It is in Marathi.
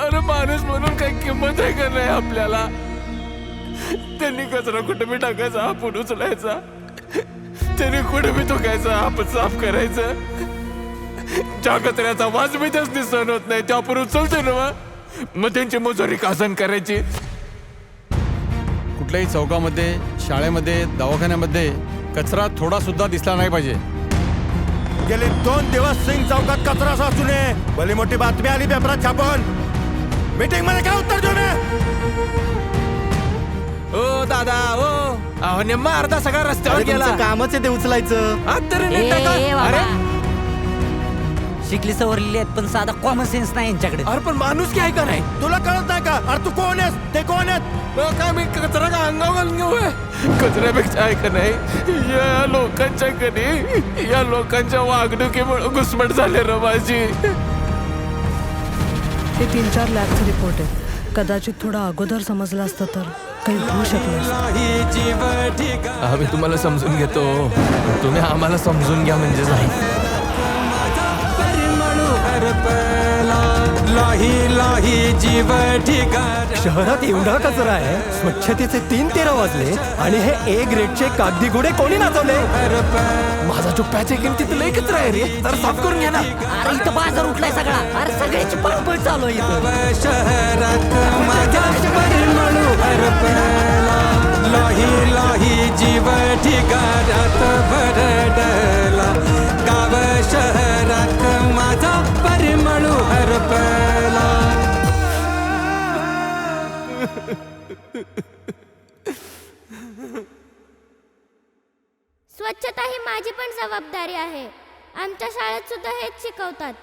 अरे माणूस म्हणून काही किंमत आहे का नाही आपल्याला? त्यांनी कचरा कुठे बी टाकायचा आपण उचलायचा. त्यांनी कुठे बी थुकायचा आपण साफ करायचं. ज्या कचऱ्याचा वास बी त्याच सहन होत नाही ते आपण उचलतो ना मग. मग त्यांची मजुरी कासन करायची? कुठल्याही चौकामध्ये शाळेमध्ये दवाखान्यामध्ये कचरा थोडा सुद्धा दिसला नाही पाहिजे. गेले दोन दिवस सिंग चौकात कचरा साचू नये. भली मोठी बातमी आली पेपरात छापून. मीटिंगमध्ये काय उत्तर देऊ नये ओ दादा ओ. अहो नेमका अर्धा सगळा रस्त्यावर गेला. कामच आहे ते उचलायचं. हात तरी ए, नीट टाका. ए, बाबा. अरे. शिकली सवरलेली आहेत पण साधा कॉमन सेन्स नाही यांच्याकडे. अरे पण माणूस काय का नाही? तुला कळत नाही का? अरे तू कोण आहेस? ते कोण आहेत? मग काय मी कचरा का अंगावर घालून घेऊ होय? कचऱ्यापेक्षा आहे का नाही? या लोकांच्या कधी? या लोकांच्या वागणुकीमुळे घुसमट झाले र माझी हे तीन चार लॅबचे रिपोर्ट आहेत. कदाचित थोडं अगोदर समजलं असतं तर काही होऊ शकलं आम्ही तुम्हाला समजून घेतो. तुम्ही आम्हाला समजून घ्या म्हणजे झालं. शहरात एवढा कचरा आहे स्वच्छतेचे तीन तेरा वाजले आणि हे ए ग्रेडचे कागदी घोडे कोणी नाचवले? माझा जो पॅच आहे किमतीत लय कचरा आहे रे. तर साफ करून घ्या ना. अरे इथं बाजार उठलाय सगळा. अरे सगळ्याची पळपळ चालू आहे इथं. स्वच्छता ही माझी पण जबाबदारी आहे. आमच्या शाळेत सुद्धा हेच शिकवतात.